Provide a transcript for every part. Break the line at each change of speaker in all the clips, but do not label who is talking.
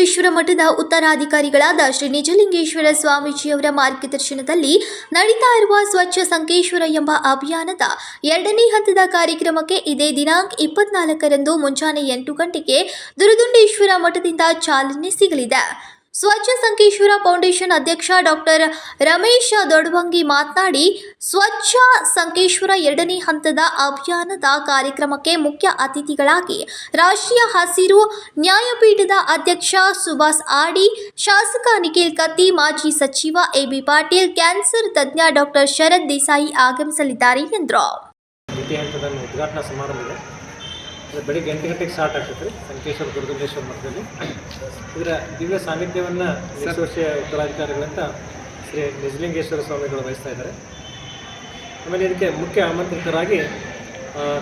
ದುರುದುಂಡೇಶ್ವರ ಮಠದ ಉತ್ತರಾಧಿಕಾರಿಗಳಾದ ಶ್ರೀ ನಿಜಲಿಂಗೇಶ್ವರ ಸ್ವಾಮೀಜಿಯವರ ಮಾರ್ಗದರ್ಶನದಲ್ಲಿ ನಡೀತಾ ಇರುವ ಸ್ವಚ್ಛ ಸಂಕೇಶ್ವರ ಎಂಬ ಅಭಿಯಾನದ ಎರಡನೇ ಹಂತದ ಕಾರ್ಯಕ್ರಮಕ್ಕೆ ಇದೇ ದಿನಾಂಕ ಇಪ್ಪತ್ನಾಲ್ಕರಂದು ಮುಂಜಾನೆ ಎಂಟು ಗಂಟೆಗೆ ದುರುದುಂಡೇಶ್ವರ ಮಠದಿಂದ ಚಾಲನೆ ಸಿಗಲಿದೆ. ಸ್ವಚ್ಛ ಸಂಕೇಶ್ವರ ಫೌಂಡೇಶನ್ ಅಧ್ಯಕ್ಷ ಡಾಕ್ಟರ್ ರಮೇಶ್ ದೊಡ್ವಂಗಿ ಮಾತನಾಡಿ, ಸ್ವಚ್ಛ ಸಂಕೇಶ್ವರ ಎರಡನೇ ಹಂತದ ಅಭಿಯಾನದ ಕಾರ್ಯಕ್ರಮಕ್ಕೆ ಮುಖ್ಯ ಅತಿಥಿಗಳಾಗಿ ರಾಷ್ಟ್ರೀಯ ಹಸಿರು ನ್ಯಾಯಪೀಠದ ಅಧ್ಯಕ್ಷ ಸುಭಾಷ್ ಆಡಿ, ಶಾಸಕ ನಿಖಿಲ್ ಕತ್ತಿ, ಮಾಜಿ ಸಚಿವ ಎಬಿ ಪಾಟೀಲ್, ಕ್ಯಾನ್ಸರ್ ತಜ್ಞ ಡಾಕ್ಟರ್ ಶರತ್ ದೇಸಾಯಿ ಆಗಮಿಸಲಿದ್ದಾರೆ ಎಂದರು.
ಬೆಳಿಗ್ಗೆ ಎಂಟು ಗಂಟೆಗೆ ಸ್ಟಾರ್ಟ್ ಆಗ್ತದೆ ರೀ ಸಂಕೇಶ್ವರ ಮಠದಲ್ಲಿ. ಇದರ ದಿವ್ಯ ಸಾನ್ನಿಧ್ಯವನ್ನು ವರ್ಷೀಯ ಉತ್ತರಾಧಿಕಾರಿಗಳಂತ ಶ್ರೀ ನಿಜಲಿಂಗೇಶ್ವರ ಸ್ವಾಮಿಗಳು ವಹಿಸ್ತಾ ಇದ್ದಾರೆ. ಆಮೇಲೆ ಇದಕ್ಕೆ ಮುಖ್ಯ ಆಮಂತ್ರಿತರಾಗಿ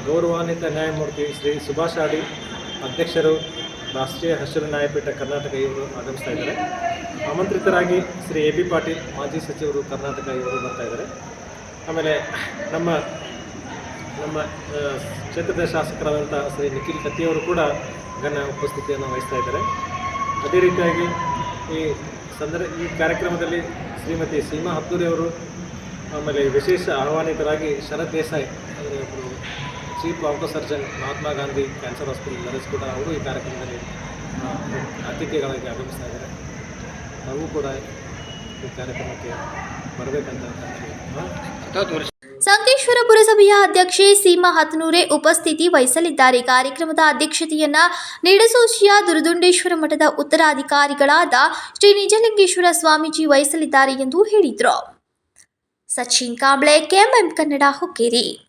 ಗೌರವಾನ್ವಿತ ನ್ಯಾಯಮೂರ್ತಿ ಶ್ರೀ ಸುಭಾಷ್ ಆಡಿ ಅಧ್ಯಕ್ಷರು ರಾಷ್ಟ್ರೀಯ ಹಸಿರು ನ್ಯಾಯಪೀಠ ಕರ್ನಾಟಕ ಇವರು ಆಗಮಿಸ್ತಾ ಇದ್ದಾರೆ. ಆಮಂತ್ರಿತರಾಗಿ ಶ್ರೀ ಎ ಬಿ ಪಾಟೀಲ್ ಮಾಜಿ ಸಚಿವರು ಕರ್ನಾಟಕ ಇವರು ಬರ್ತಾ ಇದ್ದಾರೆ. ಆಮೇಲೆ ನಮ್ಮ ನಮ್ಮ ಕ್ಷೇತ್ರದ ಶಾಸಕರಾದಂಥ ಶ್ರೀ ನಿಖಿಲ್ ಕತ್ತಿಯವರು ಕೂಡ ಗಣ್ಯ ಉಪಸ್ಥಿತಿಯನ್ನು ವಹಿಸ್ತಾ ಇದ್ದಾರೆ. ಅದೇ ರೀತಿಯಾಗಿ ಈ ಸಂದರ್ಭ ಈ ಕಾರ್ಯಕ್ರಮದಲ್ಲಿ ಶ್ರೀಮತಿ ಸೀಮಾ ಅವರು ಆಮೇಲೆ ವಿಶೇಷ ಆಹ್ವಾನಿತರಾಗಿ ಶರತ್ ದೇಸಾಯಿ ಅಂದರೆ ಒಬ್ಬರು chief surgeon Mahatma Gandhi cancer hospital ಕೂಡ ಅವರು ಈ ಕಾರ್ಯಕ್ರಮದಲ್ಲಿ ಅತಿಥಿಗಳಾಗಿ ಆಗಮಿಸ್ತಾ ಇದ್ದಾರೆ. ನಾವು ಕೂಡ ಈ ಕಾರ್ಯಕ್ರಮಕ್ಕೆ ಬರಬೇಕಂತ
ಸಂಕೇಶ್ವರ ಪುರಸಭೆಯ ಅಧ್ಯಕ್ಷೆ ಸೀಮಾ ಹತನೂರೆ ಉಪಸ್ಥಿತಿ ವಹಿಸಲಿದ್ದಾರೆ. ಕಾರ್ಯಕ್ರಮದ ಅಧ್ಯಕ್ಷತೆಯನ್ನ ನಿಡಸೋಶಿಯ ದುರುದುಂಡೇಶ್ವರ ಮಠದ ಉತ್ತರಾಧಿಕಾರಿಗಳಾದ ಶ್ರೀ ನಿಜಲಿಂಗೇಶ್ವರ ಸ್ವಾಮೀಜಿ ವಹಿಸಲಿದ್ದಾರೆ ಎಂದು ಹೇಳಿದರು. ಸಚಿನ್ ಕಾಂಬ್ಳೆ, ಕೆಎಂಎಂ ಕನ್ನಡ, ಹುಕ್ಕೇರಿ.